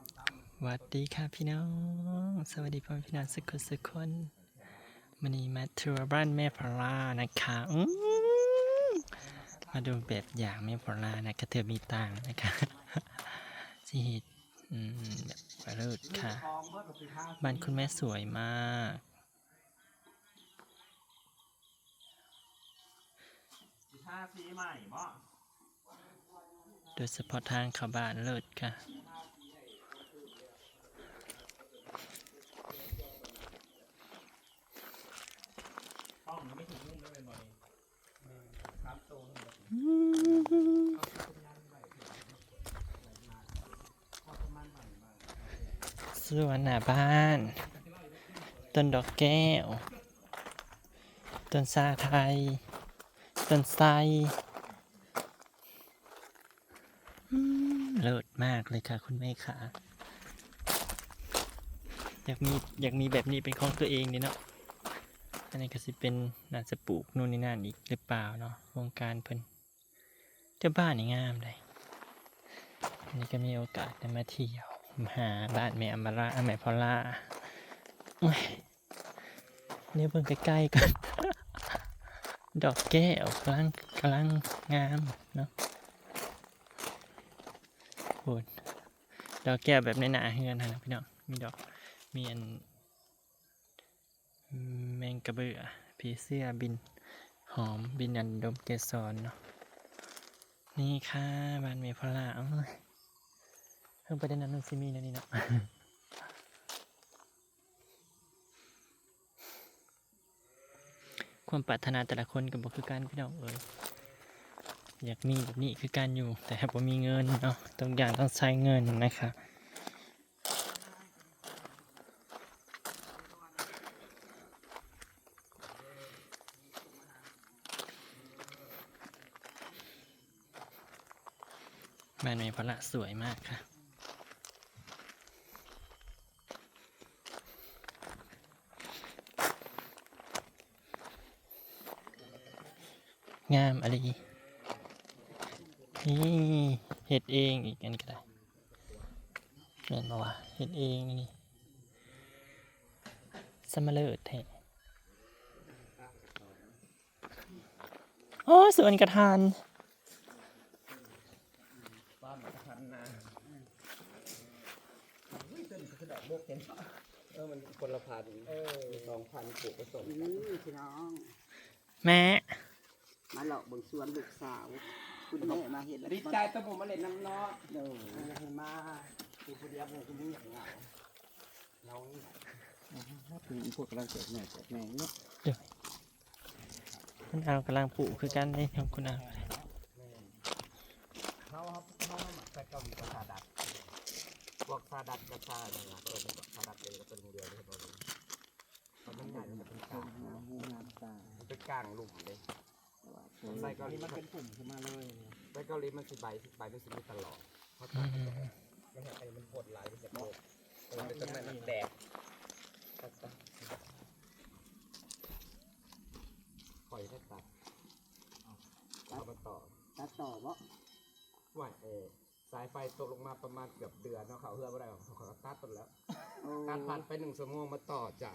สวัสดีค่ะพี่น้อง สวัสดีพ่อพี่น้องสุขสุขคนวันนี้มาทัวร์บ้านแม่พลานะคะมาดูแบบอย่างแม่พลานะคะเธอมีตังนะคะสิเฮ็ดอืมแบบประเลิศค่ะ บ้านคุณแม่สวยมากท่าสีใหม่บ่โดยเฉพาะทางขาบ้านเลิศค่ะ ห้องไม่ถึงมุ่งได้เป็นบ่นี้ครับโตน สวนหน้าบ้าน ต้นดอกแก้ว ต้นซาไทย ต้นไทรเลิศมากเลยค่ะ คุณแม่ค่ะ อยากมีอยากมีแบบนี้เป็นของตัวเองนี่เนาะอันนี้ก็สิเป็นน่าจะปลูกนู่นนี่นั่นอีกหรือเปล่าเนาะวงการเพิ่น จ้าบ้านนี่งามเลยอันนี้ก็มีโอกาสได้มาเที่ยวมาหาบ้านแม่อมราแม่พอล่าเนี่ยเพิ่งใกล้ๆกันดอกแก้วกำลังกำลังงามเนาะโอ้ยดอกแก้วแบบในหนาเฮือนนะพี่น้องมีดอกมีอันแมงกระเบือผีเสื้อบินหอมบินอันดมเกสรเนาะ นี่ค่ะบ้านเมพลาเอ้ยเพิ่งไปได้นั้นมันซิมีนะนี่เนาะความปรารถนาแต่ละคนก็บอกคือการพี่น้องเอ๋ยอยากมีแบบนี้คือการอยู่ แต่ถ้าผมมีเงินเนาะต้องอย่างต้องใช้เงินนะคะ บ้านเมพละสวยมากค่ะ งามอะไรนี่เห็ดเองอีกอันก็ได้เห็นมาวะเห็ดเองนี่สมาเลิดแท้โอ้สวนกระทานพันนา เออมันคนละพันเออสองพันปลูกผสมนี่พี่น้อง แม่ มาหลอกเบิ่งสวนลูกสาว คุณแม่มาเห็นแล้วดีใจตัวผมมาเล่นน้ำเนาะเดี๋ยวให้มาคือผู้เดียวผมก็มีอย่างเงาเรานี่คือพวกกำลังเกิดแม่เกิดแม่เนาะคุณเอากำลังปลูกคือกันเลยครับคุณเอาเขาเขาเขาหมักใส่เกาหลีกับซาดัดพ วกซาดัดกับซาเนี่ยนะเออเป็นซาดัดเองก็เป็นเดียนเลยตอนนี้มันเป็นใหญ่มันเป็นกลางงูงามตามันเป็นกลางหลุมเลยใบเกาหลีมันเป็นกลุ่มขึ้นมาเลยใบเกาหลีมันคือใบใบมันสิมีตลอดเพราะมันเห็นมันปวดไหลมันจะปวดเออมันจะไม่มันแตกปล่อยให้ตัดเอามาต่อ ตัดต่อบ่ ว่าเออสายไฟ ตกลงมาประมาณเกือบเดือนเนาะเขาเฮือบ่ได้หรอกเขาก็ตัดต้นแล้วโอ้การผ่านไปหนึ่งชั่วโมงมาต่อจ้ะ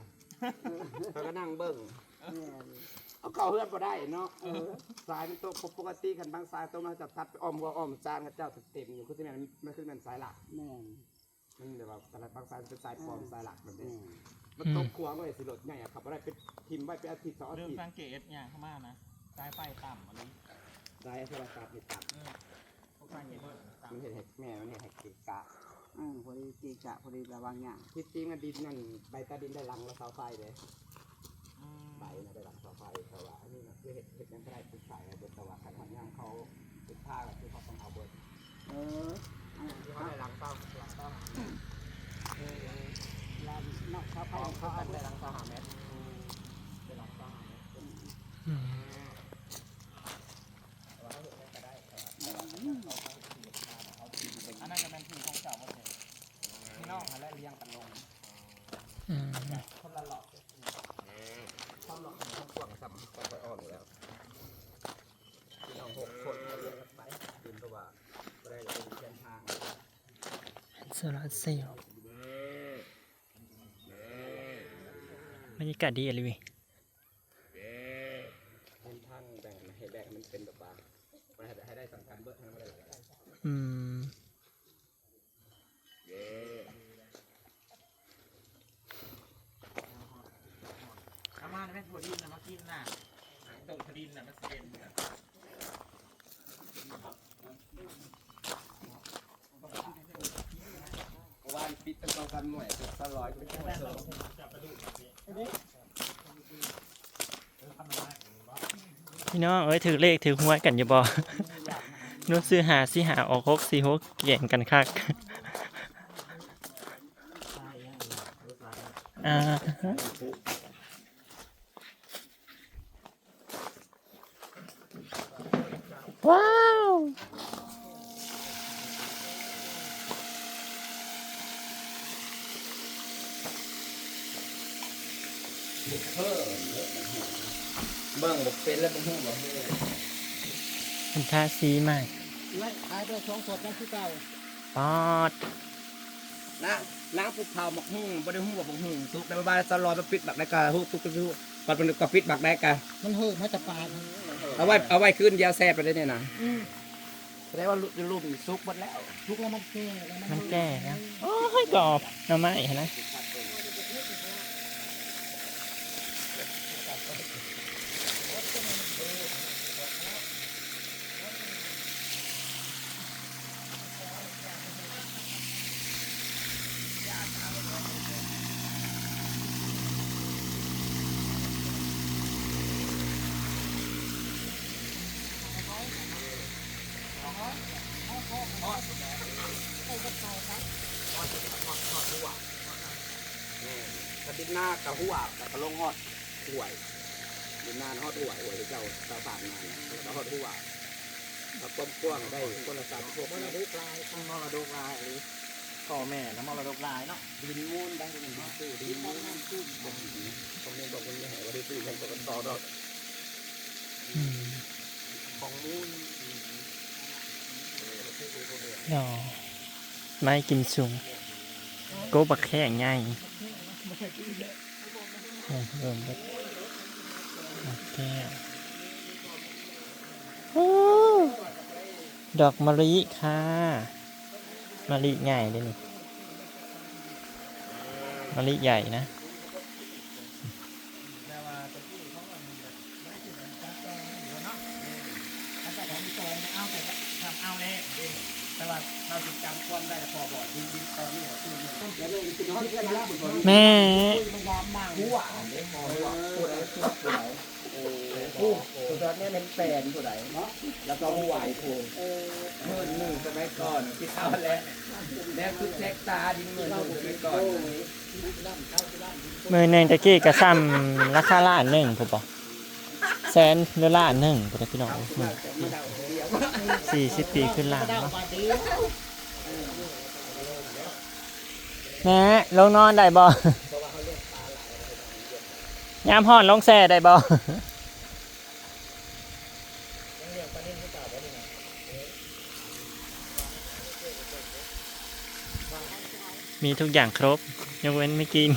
เขาก็นั่งเบิ้งแม่เอาเขาเฮือนบ่ได้เนาะเออสายมันตกปกติกันบางสายตรงมาจับทัดไปอ้อมหัวอ้อมจานกับเจ้าเต็มอยู่คือที่นั่นมันคือมันสายหลักแม่มันเดี๋ยวแบบแต่ละบางสายมันเป็นสายปลอมสายหลักแบบแม่นี้มันตกขวางเลยสิรถใหญ่อะขับบ่ได้ไปทิมไว้ไปอาทิตย์สองอาเริ่มทิตย์สังเกตอย่างเข้ามานะสายไฟต่ำอันนี้สายโทรศัพท์นี่ตัดพวกสังเกตว่าต่ มันเห็นเห็ดแม่มันเห็นเห็ดกีกะอืมพอดีเกะกะพอดีระวังอย่างที่จริงอะดินนั่นใบตาดินได้หลังแล้วเสาไฟเลยำอืมใบนะได้หลังเสาไฟแต่ว่าอันนี้นะคือเห็ดเห็ดยังไม่ได้ติดสายนะแต่ว่าการทำงานเขาติดผ้าก็คือเขาต้องเอาเบิร์ดเอออ่าที่เขาได้หลังเต้าหลังเต้าลำนอกเขาเขาเขาเขาเขาอันได้หลังเต้าหาเมตรได้หลังเต้าหาเมตร อืม แต่ว่าเขาเห็ดได้ก็ได้แต่ว่า อันนั้นก็เป็นที่ของเก่าหมดเลย พี่น้องเขาและเลี้ยงกันลง อืม คนละหลอกความหลอกของความกว้างสัมผัสไปอ่อนอยู่แล้วพี่น้องหกคนเขาเลี้ยงกันไปดินตัวว่าไม่ได้เลยเส้นทางโซลาเซลล์บรรยากาศดีอะไรเว้ยเป็นทางแบ่งให้แบ่งมันเป็นแบบว่ามันให้ได้สำคัญเบิดให้มันได้หลายอืมเอามาแม่ถั่วดินนะมากินน่ะต้มถั่วดินน่ะมันเสียนน่ะ ว่าปิดเป็นสองพันหน่วยสร้อยเป็นแค่เสริมพี่น้องเอ้ยถือเลขถือหวยกันอย่าบอนู้ซื้อหาสิหาออกหกสี่หกแย่งกันคักอ่าฮะว้าวเบิ่งบ่เป็นแล้วบ่ฮู้บ่เป็นทาสีใหม่ไม่ขายไปสองสดนั่นคือเก่าปอดนางนางปุ๊บเผาหมกฮู้บ่ได้ฮู้ว่าบ่ฮู้ทุกแต่ว่าสลอยมาปิดบักได้กะฮู้ทุกทุกทุกปัดเป็นก็ปิดบักได้กะมันเหิมให้แต่ปลาเอาไว้เอาไว้ขึ้นยาแซ่บไปได้เนี่ยนะแสดงว่ารูปนี่ซุกหมดแล้วทุกแล้วมันแก่แล้วมันแก่แล้วโอ้ยกรอบหน่อไม้เห็นไหมกระ ติบหน้ากระหัวกระลงฮอดห่วยดินนานฮอดห่วยห่วยที่เจ้าตาฝาดนานแล้วฮอดห่วถ้าต้มกว้างได้คนละสามพวกมรดกลายต้องมรดกลายหรือพ่อแม่นะมรดกลายเนาะดินมูนได้ดินมูนซื้อดินมูนซื้อตรงนี้ตรงนี้บอกคนไม่ให้ว่าได้ซื้อยังตัวต่อดอกอืมของมูนดอกไม้กินสูงโกบักแข้งใหญ่โอ้ เริ่มแล้วโอเคโอ้ดอกมะลิค่ะมะลิใหญ่เลยนี่มะลิใหญ่นะแต่ว่าตะกี้เขาก็มีแบบไม่ได้กินแบบจ้าแกงอยู่เนาะแล้วแต่ของแกงเอาแต่ทำเอาเลยแต่ว่าเราติดจำความได้แต่พอบอกดินดินตอนนี้คือมันต้ แม่ผู้ผู้ตัวตอนนี้เป็นแฟนผู้ใดเนาะแล้วก็ไหวไอ้พวงเมื่อหนึ่งสมัยก่อนที่เข้าแล้วแล้วคือแท็กตาดินเมื่อหนึ่งสมัยก่อนมือหนึ่งตะกี้กระซ้ำราคาล้านหนึ่งผมบอกแสนหรือนล้านหนึ่งผมได้พี่น้องสี่สิบปีขึ้นล้านเนาะ ปลาดีแม่ลงนอนได้บ่ยามห่อนลงแซ่ได้บ่มีทุกอย่างครบ ยกเว้นไม่กิน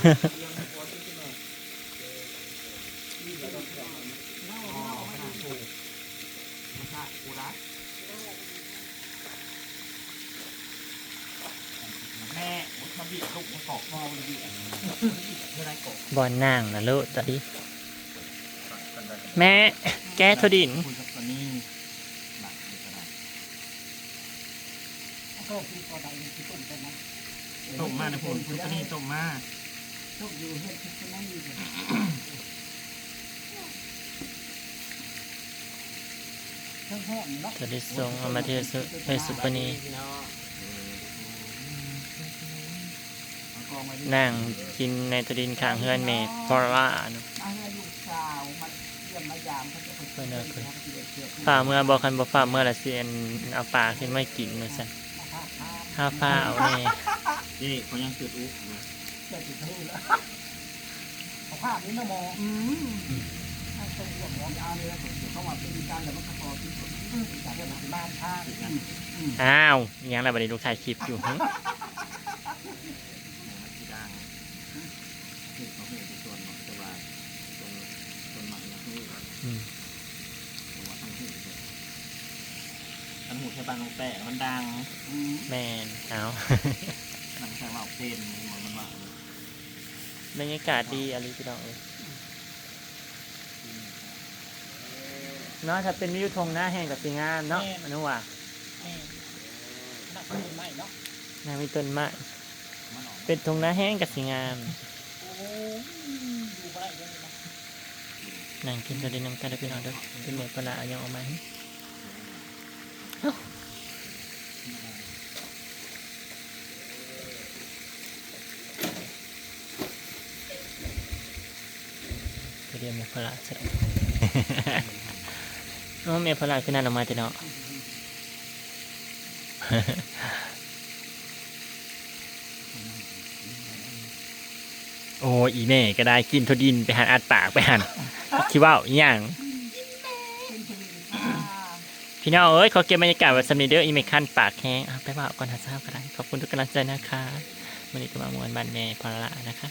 ม่มาบีบลูกมากอกมอมันบีบไม่ได้กอกบอนนางนะลูกตะดิแม่แก้ทดินคุยกับตัวนี้หนักเลยก็ได้ก็คือตัวใดที่ต้นไปนะต้มมานะผมคุณตัวนี้ต้มมาชอบอยู่เฮ็ดที่นั่นอยู่ทั้งห้องเนาะจะได้ส่งเอามาเทสุเทสุปนี นั่งกินในทดินข้างเฮือนเมดพอล่าเนาะมาให้ลูกสาวมาเยี่ยมมายามเขาจะไปเพิ่นเอาขึ้นฝ่าเมื่อบอกคันบอกฝ่าเมื่อละเซียนเอาปลาขึ้นมากินเลยสันห้าฟ้าเอาแน่นี่เขายังจุดอุ๊บอยู่เกิดถึงทะเลแล้วเอาภาพนี้นะมองอืมให้ตรงหัวหมองยาวเลยเขาว่าเป็นการแต่มันก็พอที่สุดจากเรื่องบ้านท่าอ้าวอิหยังไรบัดนี้ลูกถ่ายคลิปอยู่ หึบางนงแต่มันดังแมนเอาหนังแสงว่าเต้นมันมันว่าบรรยากาศดีอะไรพี่น้องเอ้ยเนาะถ้าเป็นวิวทงหน้าแห้งกับสีงามเนาะอนุว่านักต้นไม้เนาะนามีต้นไม้มันออกเป็นทงหน้าแห้งกับสีงามโอ้อยู่บ่ได้เลยนะนั่งกินกันดีน้ำกันได้พี่น้องเด้อเป็นเมื่อปลาเอายังเออกมาให้ เรียนเมีพลาสร็จโอ้เมีพลาคือนั่นออกมาแต่เนาะโอ้อีแม่ก็ได้กินทดินไปหันอัดปากไปหันคิดว่าอย่าง พี่น้องเอ้ยขอเก็บบรรยากาศไว้สำนีเด้ออีเมคันปากแห้งไปว่าก่อนหาทราบกันขอบคุณทุกกำลังใจนะคะวันนี้ก็มามวนบันเม่พอละนะคะ